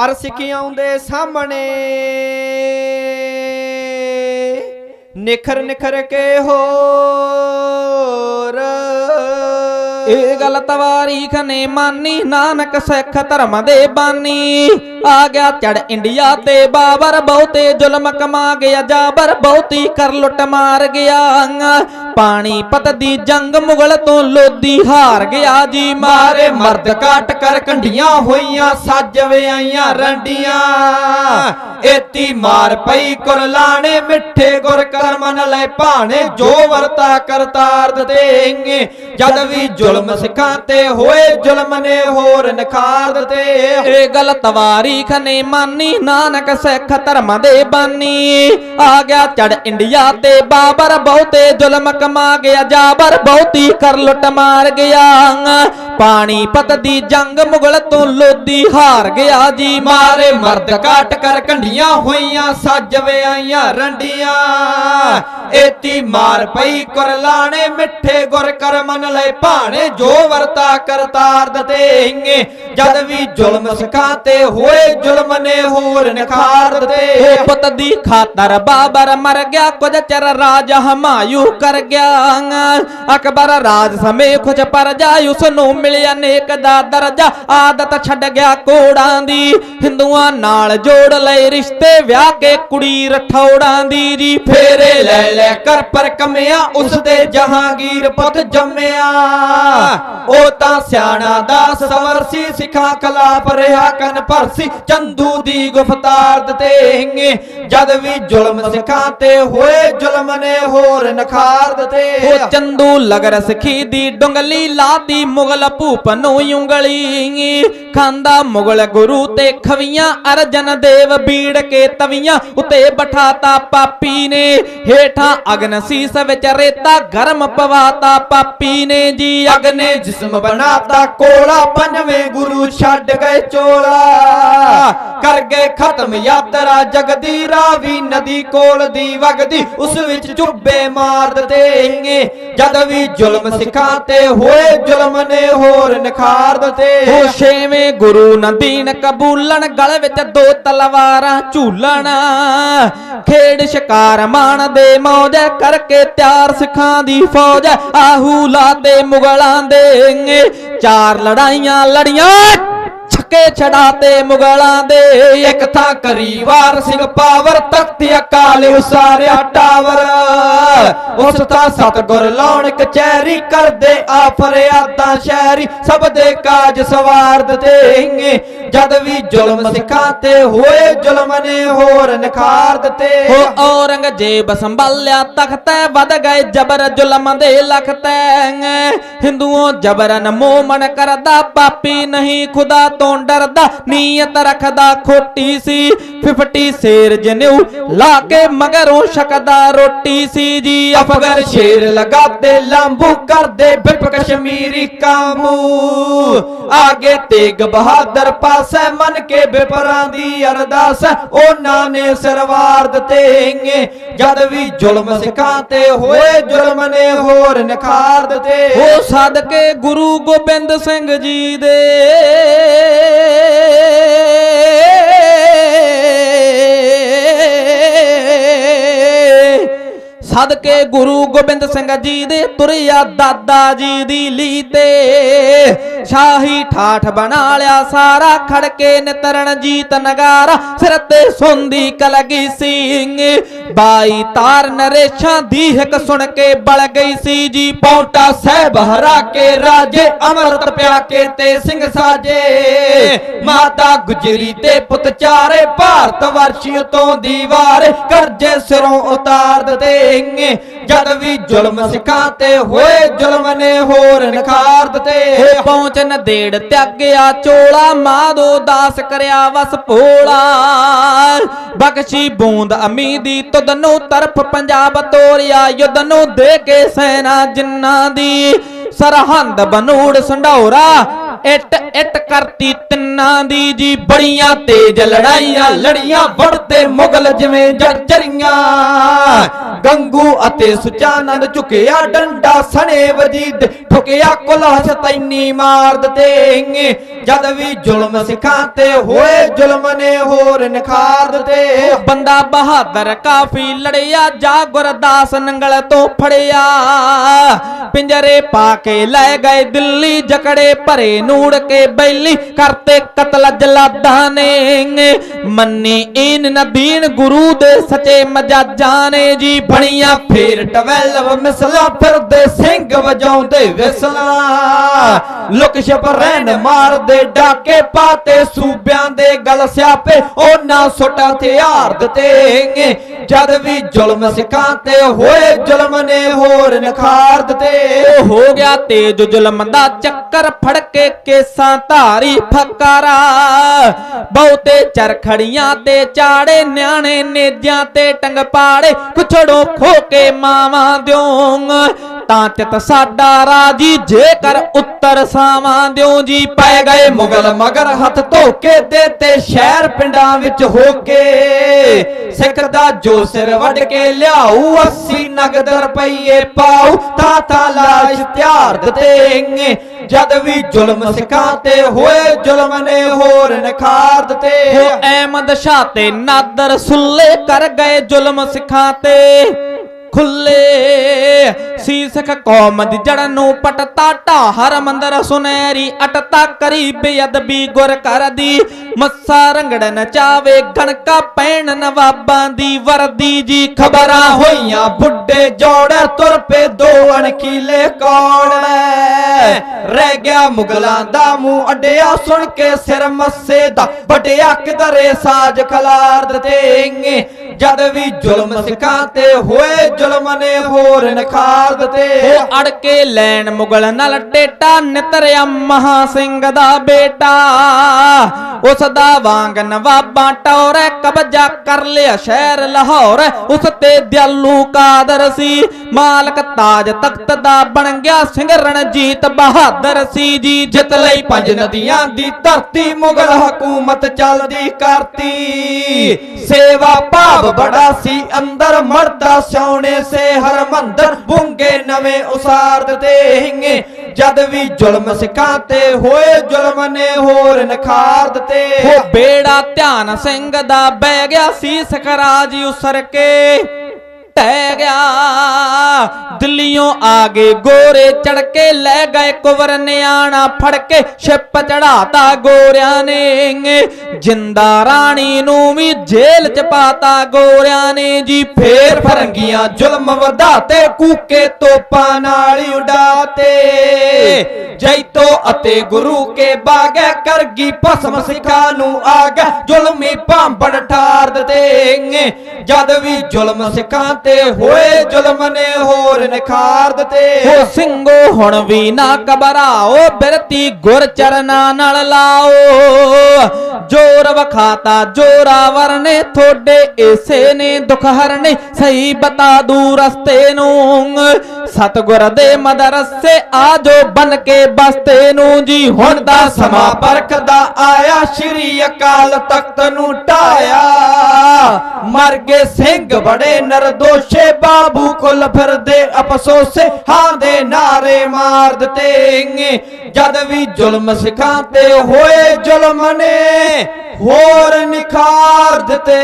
ਪਰ ਸਿੱਖਿਆਉਂ ਦੇ ਸਾਹਮਣੇ। ਨਿਖਰ ਨਿਖਰ ਕੇ ਹੋ। ਗੱਲ ਤਵਾਰੀਖ ਨੇ ਮਾਨੀ, ਨਾਨਕ ਸਿੱਖ ਧਰਮ ਦੇ ਬਾਨੀ। ਆ ਗਿਆ ਚੜ ਇੰਡੀਆ ਤੇ ਬਾਬਰ, ਬਹੁਤੇ ਜ਼ੁਲਮ ਕਮਾ ਗਿਆ ਜਾਬਰ, ਬਹੁਤੀ ਕਰ ਲੁੱਟ ਮਾਰ ਗਿਆ ਪਾਣੀ ਪਤ ਦੀ ਜੰਗ ਮੁਗਲ ਤੋਂ ਲੋਦੀ ਹਾਰ ਗਿਆ ਜੀ ਮਾਰੇ। ਮਰਦ ਕਾਟ ਕਰ ਕੰਢੀਆਂ ਹੋਈਆਂ, ਸੱਜ ਵਿਆਈਆਂ ਰੰਡੀਆਂ। ਏਤੀ ਮਾਰ ਪਈ ਕੁਰਲਾਣੇ, ਮਿੱਠੇ ਗੁਰ ਕਰਮਨ ਲੈ ਭਾਣੇ, ਜੋ ਵਰਤਾ ਕਰਤਾਰ ਦੇਂਗੇ। ਜਦ ਵੀ ਜ਼ੁਲਮ ਸਿੱਖਾਂ ਤੇ ਹੋਏ ਜ਼ੁਲਮ ਨੇ ਹੋਰ ਨਖਾਰ ਦਿੱਤੇ ਇਹ ਗੱਲ ਤਵਾਰੀਖ ਨੇ ਮਾਨੀ, ਨਾਨਕ ਸਿੱਖ ਧਰਮ ਦੇ ਬਾਨੀ। ਆ ਗਿਆ ਚੜ ਇੰਡੀਆ ਤੇ ਬਾਬਰ, ਬਹੁਤੇ ਜ਼ੁਲਮ ਕਮਾ ਗਿਆ, ਜਾਬਰ, ਬਹੁਤੀ ਕਰ ਲੁੱਟ ਮਾਰ ਗਿਆ। ਪਾਣੀ ਦੀ ਜੰਗ ਮੁਗਲ ਤੋਂ ਲੋਦੀ ਹਾਰ ਗਿਆ ਜੀ ਮਾਰੇ ਮਰਦ ਕਾਟ ਕਰ ਕੰਢੀਆਂ ਹੋਈਆਂ, ਸੱਜ ਵਿਆਈਆਂ ਰੰਡੀਆਂ। ਏਤੀ ਮਾਰ ਪਈ ਕੁਰਲਾਣੇ, ਮਿੱਠੇ ਗੁਰ ਕਰਮਨ ਲੈ ਭਾਣੇ, ਜੋ ਵਰਤਾ ਕਰਤਾਰ ਦਤੇਂਗੇ ਜਦ ਵੀ ਜ਼ੁਲਮ ਸਿਖਾਂ ਤੇ ਹੋਏ ਜ਼ੁਲਮ ਨੇ ਹੋਰ ਨਖਾਰ ਦਤੇ। ਪੁੱਤ ਦੀ ਖਾਤਰ ਬਾਬਰ ਮਰ ਗਿਆ ਕੁਝ ਚਿਰ ਰਾਜ ਹਮਾਯੂ ਕਰ ਗਿਆ। ਅਕਬਰ ਰਾਜ ਸਮੇਂ ਕੁਝ ਪਰ ਜਾ ਉਸ ਨੂੰ ਮਿਲਿਆ ਨੇਕ ਦਾ ਦਰਜਾ। ਆਦਤ ਛੱਡ ਗਿਆ ਕੋੜਾਂ ਦੀ ਹਿੰਦੂਆਂ ਨਾਲ ਜੋੜ ਲਏ ਰਿਸ਼ਤੇ ਵਿਆਹ ਕੇ ਕੁੜੀ ਰਠੌੜਾਂ ਦੀ ਜੀ। ਫੇਰੇ ਲੈ ਲੈ ਕਰ ਪਰ ਕਮਿਆ ਉਸ ਦੇ ਜਹਾਂਗੀਰ ਪੁੱਤ ਜੰਮਿਆ। ਉਹ ਤਾਂ ਸਿਆਣਾ ਦਾਸ ਸਵਰਸੀ ਸਿੱਖਾਂ ਖਿਲਾਫ ਰਿਹਾ ਕਨ ਭਰਸੀ ਚੰਦੂ ਦੀ ਗੁਫਤਾਰ ਦਤੇਂਗੇ ਜਦ ਵੀ ਜ਼ੁਲਮ ਸਿੱਖਾਂ ਤੇ ਹੋਏ ਜ਼ੁਲਮ ਨੇ ਹੋਰ ਨਖਾਰ ਦਤੇ। ਉਹ ਚੰਦੂ ਲਗਰ ਸਖੀ ਦੀ ਡੁੰਗਲੀ ਲਾਤੀ ਮੁਗਲ ਭੂਪ ਨੂੰ ਉਂਗਲੀ। ਖਾਂਦਾ ਮੁਗਲ ਗੁਰੂ ਤੇ ਖਵੀਆਂ ਅਰਜਨ ਦੇਵ ਬੀੜ ਕੇ ਤਵੀਆਂ। ਉਤੇ ਬਿਠਾਤਾ ਪਾਪੀ ਨੇ ਹੇਠਾਂ ਅਗਨ ਸੀਸ ਵਿੱਚ ਰੇਤਾ ਗਰਮ ਪਵਾਤਾ ਪਾਪੀ ਨੇ ਜੀ। ਅਗ ਨੇ ਜਿਸਮ ਬਣਾਤਾ ਕੋਲਾ ਪੰਜਵੇਂ ਗੁਰੂ ਛੱਡ ਗਏ ਚੋਲਾ। ਕਰ ਗਏ ਖਤਮ ਯਾਤਰਾ ਜਗਦੀ, ਰਾਵੀ ਨਦੀ ਕੋਲ ਦੀ ਵਗਦੀ, ਉਸ ਵਿੱਚ ਚੁੱਬੇ ਮਾਰ ਦਿੱਤੇਂਗੇ ਜਦ ਵੀ ਜ਼ੁਲਮ ਸਿੱਖਾਂ ਤੇ ਹੋਏ ਜ਼ੁਲਮ ਨੇ ਹੋਰ ਨਿਖਾਰ ਦਿੱਤੇ ਉਹ ਛੇਵੇਂ ਗੁਰੂ ਨਦੀਨ ਕਬੂਲਣ, ਗਲ ਵਿੱਚ ਦੋ ਤਲਵਾਰਾਂ ਝੂਲਣ। ਖੇਡ ਸ਼ਿਕਾਰ ਮਾਣ ਦੇ ਮੌਜ ਕਰਕੇ ਤਿਆਰ ਸਿੱਖਾਂ ਦੀ ਫੌਜ ਆਹੂ ਲਾਤੇ ਮੁਗਲਾਂ ਦੇ ਚਾਰ ਲੜਾਈਆਂ ਲੜੀਆਂ ਛੱਕੇ ਛਡਾਤੇ ਮੁਗਲਾਂ ਦੇ। ਇੱਕ ਥਾਂ ਕਰੀ ਵਾਰ ਸਿੰਘ ਪਾਵਰ, ਤਖਤ ਅਕਾਲ ਉਸਾਰਿਆ ਟਾਵਰ। ਉਸ ਥਾਂ ਸਤਗੁਰ ਲਾਉਣ ਕਚਹਿਰੀ ਕਰਦੇ ਆ ਫਰਿਆਦਾਂ ਸ਼ਹਿਰੀ ਸਭ ਦੇ ਕਾਜ ਸਵਾਰ ਦਿੱਤੇਂਗੇ ਜਦ ਵੀ ਜ਼ੁਲਮ ਸਿੱਖਾਂ ਤੇ ਹੋਏ ਜ਼ੁਲਮ ਨੇ ਹੋਰ ਨਿਖਾਰ ਦਿੱਤੇ। ਉਹ ਔਰੰਗਜ਼ੇਬ ਸੰਭਾਲਿਆ ਤਖਤ ਵਧ ਗਏ ਜਬਰ ਜ਼ੁਲਮ ਦੇ ਲਖਤੈ ਹਿੰਦੂਆਂ ਜਬਰਨ ਮੋਮਨ ਕਰਦਾ ਪਾਪੀ ਨਹੀਂ ਖੁਦਾ ਤੋਂ ਡਰਦਾ। ਨੀਅਤ ਰੱਖਦਾ ਖੋਟੀ ਸੀ 50 ਸ਼ੇਰ ਜਨੇਊ ਲਾ ਕੇ ਮਗਰੋਂ ਛਕਦਾ ਰੋਟੀ ਸੀ ਜੀ। ਅਫਗਰ ਸ਼ੇਰ ਲਗਾਤੇ ਲਾਂਬੂ ਕਰਦੇ ਬਿਪ ਕਸ਼ਮੀਰੀ ਕਾਮੂ ਆਗੇ ਤੇਗ ਬਹਾਦਰ ਪਾਸੈ ਮਨ ਕੇ ਬਿਪਰਾਂ ਦੀ ਅਰਦਾਸ ਉਹਨਾਂ ਨੇ ਸਰਵਾਰ ਦਿੱਤੇਂਗੇ ਜਦ ਵੀ ਜ਼ੁਲਮ ਸਿੱਖਾਂ ਤੇ ਹੋਏ, ਜ਼ੁਲਮ ਨੇ ਹੋਰ ਨਿਖਾਰ ਦਿੱਤੇ। ਉਹ ਸਦਕੇ ਗੁਰੂ ਗੋਬਿੰਦ ਸਿੰਘ ਜੀ ਦੇ। ਸਦਕੇ ਗੁਰੂ ਗੋਬਿੰਦ ਸਿੰਘ ਜੀ ਦੇ ਤੁਰਿਆ ਦਾਦਾ ਜੀ ਦੀ ਲੀ ਤੇ। ਸ਼ਾਹੀ ਠਾਠ ਬਣਾ ਲਿਆ ਸਾਰਾ ਖੜ ਕੇ ਜੀਤ ਨਗਾਰਾ। ਸਿਰ ਤੇ ਸੁੰਦੀ ਕਲਗੀ ਸਿੰਘ ਬਾਈ ਤਾਰ ਨਰੇਸ਼ਾਂ ਦੀ ਹਿੱਕ ਸੁਣ ਕੇ ਬਲ ਗਈ ਸੀ ਜੀ। ਪੌਂਟਾ ਸਹਿਬ ਹਰਾ ਕੇ ਰਾਜੇ, ਅਮਰਤ ਪਿਆ ਕੇ ਤੇ ਸਿੰਘ ਸਾਜੇ। ਮਾਤਾ ਗੁਜਰੀ ਤੇ ਪੁੱਤ ਚਾਰੇ, ਭਾਰਤ ਵਰਸ਼ੀ ਤੋਂ ਦੀਵਾਰ, ਕਰਜੇ ਸਿਰੋਂ ਉਤਾਰ ਦਿੱਤੇਂਗੇ ਜਦ ਵੀ ਜ਼ੁਲਮ ਸਿੱਖਾਂ ਤੇ ਹੋਏ, ਜ਼ੁਲਮ ਨੇ ਹੋਰ ਨਿਖਾਰ ਦਿੱਤੇ। ਪਹੁੰਚ ਨਦੇੜ ਤਿਆਗਿਆ ਚੋਲਾ, ਮਾਦੋ ਦਾਸ ਕਰਿਆ ਵਸ ਭੋਲਾ। ਬਖਸ਼ੀ ਬੂੰਦ ਅਮੀ ਦੀ ਤੁਧ ਨੂੰ ਤਰਫ ਪੰਜਾਬ ਤੋਰਿਆ। ਯੁੱਧ ਨੂੰ ਦੇ ਕੇ ਸੈਨਾ ਜਿੰਨਾ ਦੀ ਸਰਹੰਦ ਬਨੂੜ ਸੰਢੌਰਾ ਇੱਟ ਇੱਟ ਕਰਤੀ ਤਿੰਨ ਨਾਂ ਦੀ ਜੀ ਬੜੀਆਂ ਤੇਜ ਲੜਾਈਆਂ, ਲੜੀਆਂ ਵੜਦੇ ਮੁਗਲ ਜਿਵੇਂ ਜਰਜਰੀਆਂ ਗੰਗੂ ਅਤੇ ਸੁਚਾਨੰਦ ਝੁਕਿਆ ਡੰਡਾ, ਸਣੇ ਵਜੀਦ ਠੁਕਿਆ ਕੁਲਹ ਤੈਨੀ ਮਾਰ ਦਿੱਤੇ ਜਦ ਵੀ ਜ਼ੁਲਮ ਸਿਖਾਂ ਤੇ ਹੋਏ ਜ਼ੁਲਮ ਨੇ ਹੋਰ ਨਿਖਾਰ ਦਿੱਤੇ। ਬੰਦਾ ਬਹਾਦਰ ਕਾਫੀ ਲੜਿਆ ਜਾ ਗੁਰਦਾਸ ਨੰਗਲ ਤੋਂ ਫੜਿਆ। ਪਿੰਜਰੇ ਪਾ ਕੇ ਲੈ ਗਏ ਦਿੱਲੀ, ਜਕੜੇ ਭਰੇ ਨੂੜ ਕੇ ਬੈਲੀ, ਕਰਤੇ ਕਤਲ ਜਲਾਦਾਂ ਨੇ ਮੰਨੀ ਇਨ ਨਦੀਨ ਗੁਰੂ ਦੇ ਸੱਚੇ ਮਜਾਜਾਂ ਨੇ ਜੀ। ਬਣੀਆਂ ਫੇਰ 12 ਮਿਸਲਾ ਫਿਰਦੇ ਸਿੰਘ ਵਜਾਉਂਦੇ ਵਿਸਲਾ। ਲੁਕ ਛਪ ਰਹਿਣ ਮਾਰਦੇ ਡਾਕੇ ਪਾਤੇ, ਸੂਬਿਆਂ ਦੇ ਗਲ ਸਿਆਪੇ ਉਹਨਾਂ ਸੁੱਟਾਂ ਹਥਿਆਰ ਦਿੱਤੇ ਜਦ ਵੀ ਜ਼ੁਲਮ ਸਿੱਖਾਂ ਤੇ ਹੋਏ ਜ਼ੁਲਮ ਨੇ ਹੋਰ ਨਿਖਾਰ ਦਿੱਤੇ। ਹੋ ਗਿਆ ਤੇਜ ਜ਼ੁਲਮ ਦਾ ਚੱਕਰ ਫੜ ਕੇ ਕੇਸਾਂ ਧਾਰੀ ਫਕਾਰਾ ਬਹੁਤੇ ਚਰਖੜੀਆਂ ਤੇ ਚਾੜੇ, ਨਿਆਣੇ ਨੇਜਾਂ ਤੇ ਟੰਗ ਪਾੜੇ, ਕੁਛੜੋ ਖੋ ਮਾਵਾਂ ਦਿਓ ਤਾਂ ਚਿਤ ਸਾਡਾ ਰਾਜੀ, ਜੇਕਰ ਉੱਤਰ ਸਾਵਾਂ ਦਿਓ ਜੀ ਪੈ ਗਏ ਮੁਗਲ, ਮਗਰ ਹੱਥ ਧੋਕੇ ਤੇ ਦੇਤੇ ਸ਼ਹਿਰ ਪਿੰਡਾਂ ਵਿੱਚ ਹੋ ਕੇ ਸਿੱਖ ਦਾ ਜੋ ਸਿਰ ਵੱਢ ਕੇ ਲਿਆਊ 80 ਨਗਦ ਰੁਪਈਏ ਪਾਉ ਤਾਂ ਤਾਂ ਲਾਸ਼ ਤਿਆਰ ਦਿੱਤੇ ਜਦ ਵੀ ਜ਼ੁਲਮ ਸਿੱਖਾਂ ਤੇ ਹੋਏ, ਜ਼ੁਲਮ ਨੇ ਹੋਰ ਨਿਖਾਰ ਦਿੱਤੇ। ਉਹ ਅਹਿਮਦ ਸ਼ਾਹ ਤੇ ਨਾਦਰ ਸੁੱਲੇ ਕਰ ਗਏ ਜ਼ੁਲਮ ਸਿੱਖਾਂ ਤੇ ਖੁੱਲੇ ਸੀ ਸਿੱਖ ਕੌਮ ਦੀ ਜੜ ਨੂੰ ਪਟਤਾ, ਢਾਹਰ ਮੰਦਰ ਸੁਨਹਿਰੀ ਅਟਤਾ ਕਰੀ, ਬੇਅਦਬੀ ਗੁਰ ਕਰਦੀ ਮੱਸਾ ਰੰਗੜ ਨਚਾਵੇ ਗਣਕਾ ਪੈਣ ਨਵਾਬਾਂ ਦੀ। ਵਰਦੀ ਜੀ ਖਬਰਾਂ ਹੋਈਆਂ, ਬੁੱਢੇ ਜੋੜੇ ਤੁਰ ਪਏ, ਦੋ ਅਣਖੀਲੇ ਕੌੜੇ ਰਹਿ ਗਿਆ ਮੁਗਲਾਂ ਦਾ ਮੂੰਹ ਅੱਡਿਆ, ਸੁਣ ਕੇ ਸਿਰ ਮੱਸੇ ਦਾ ਵਟਿਆ ਕਿਧਰੇ ਸਾਜ ਖਲਾਰ ਦਿੱਤੇ ਜਦ ਵੀ ਜ਼ੁਲਮ ਸਿੱਖਾਂ ਤੇ ਹੋਏ, ਜ਼ੁਲਮ ਨੇ ਹੋਰ ਨਿਖਾਰ ਦਿੱਤੇ ਉਹ ਅੜ ਕੇ ਲੈਣ ਮੁਗਲ ਨਾਲ ਟੇਟਾ ਨਿਤਰਿਆ ਮਹਾ ਸਿੰਘ ਦਾ ਬੇਟਾ। ਉਸ ਦਾ ਵਾਂਗ ਨਵਾਬਾਂ ਟੌਰੇ, ਕਬਜ਼ਾ ਕਰ ਲਿਆ ਸ਼ਹਿਰ ਲਾਹੌਰ। ਉਸ ਤੇ ਦਿਆਲੂ ਕਾਦਰ ਸੀ। ਮਾਲਕ ਤਾਜ ਤਖਤ ਦਾ ਬਣ ਗਿਆ ਸਿੰਘ ਰਣਜੀਤ ਬਹਾਦਰ ਸੀ ਜੀ। ਜਿੱਤ ਲਈ ਪੰਜ ਨਦੀਆਂ ਦੀ ਧਰਤੀ ਮੁਗਲ ਹਕੂਮਤ ਚੱਲਦੀ ਕਰਤੀ। ਸੇਵਾ ਭਾਵ ਬੜਾ ਸੀ, ਅੰਦਰ ਮਰਦਾ ਸੋਹਣੇ ਸੇ ਹਰਮੰਦਰ। ਬੁੰਗੇ ਨਵੇਂ ਉਸਾਰ ਦਿੱਤੇ ਹਿੰਗੇ। ਜਦ ਵੀ ਜ਼ੁਲਮ ਸਿੱਖਾਂ ਤੇ ਹੋਏ ਜ਼ੁਲਮ ਨੇ ਹੋਰ ਨਿਖਾਰ ਦਿੱਤੇ। ਉਹ ਬੇੜਾ ਧਿਆਨ ਸਿੰਘ ਦਾ ਬਹਿ ਗਿਆ ਸੀ ਸਕਰਾਜ ਉਸਰ ਕੇ। ਟਹਿ ਗਿਆ। ਦਿੱਲੀੋਂ ਆ ਗਏ ਗੋਰੇ ਚੜ ਕੇ ਲੈ ਗਏ ਕੁਵਰ ਨਿਆਣਾ ਫੜ ਕੇ ਛਿਪ ਚੜਾਤਾ ਗੋਰਿਆਂ ਨੇ ਜਿੰਦਾ ਰਾਣੀ ਨੂੰ ਵੀ ਜੇਲ੍ਹ ਚ ਪਾਤਾ ਗੋਰਿਆਂ ਨੇ ਜੀ। ਫੇਰ ਫਰੰਗੀਆਂ ਜ਼ੁਲਮ ਵਧਾਤੇ, ਕੂਕੇ ਤੋਪਾਂ ਨਾਲ ਹੀ ਉਡਾਤੇ। ਜੈਤੋ ਅਤੇ ਗੁਰੂ ਕੇ ਬਾਗੇ, ਕਰਗੀ ਭਸਮ ਸਿੱਖਾਂ ਨੂੰ ਆਗਾ। ਜ਼ੁਲਮੀ ਭਾਂਬੜ ਠਾਰ ਦਿੱਤੇ ਜਦ ਵੀ ਜ਼ੁਲਮ ਸਿੱਖਾਂ ਤੇ ਹੋਏ ਜ਼ੁਲਮ ਨੇ ਹੋਰ ਨਿਖਾਰ ਦਿੱਤੇ। ਹੋ ਸਿੰਘੋ, ਹੁਣ ਵੀ ਨਾ ਘਬਰਾਓ, ਬਿਰਤੀ ਗੁਰ ਚਰਨਾਂ ਨਾਲ ਲਾਓ। ਜੋਰ ਵਖਾਤਾ ਜੋਰਾਵਰ ਨੇ ਥੋੜੇ ਏਸੇ ਨੇ ਦੁਖ ਹਰਨੇ, ਸਹੀ ਬਤਾ ਦੂ ਰਸਤੇ ਨੂੰ। ਸਤਗੁਰ ਦੇ ਮਦਰਸੇ ਆਜੋ ਬਨ ਕੇ ਬਸਤੇ ਨੂੰ ਜੀ, ਹੁਣ ਦਾ ਸਮਾਂ ਪਰਖਦਾ ਆਇਆ, ਸ਼੍ਰੀ ਅਕਾਲ ਤਖਤ ਨੂੰ ਢਾਇਆ। ਮਰ ਗਏ ਸਿੰਘ ਬੜੇ ਨਰਦੋਸ਼ੇ, ਬਾਬੂ ਕੁਲ ਫਿਰਦੇ ਅਫਸੋਸੇ, ਹਾਂ ਦੇ ਨਾਰੇ ਮਾਰ ਦਿੱਤੇ ਜਦ ਵੀ ਜ਼ੁਲਮ ਸਿਖਾਂ ਤੇ ਹੋਏ ਜ਼ੁਲਮ ਨੇ, ਹੋਰ ਨਿਖਾਰ ਦਿੱਤੇ।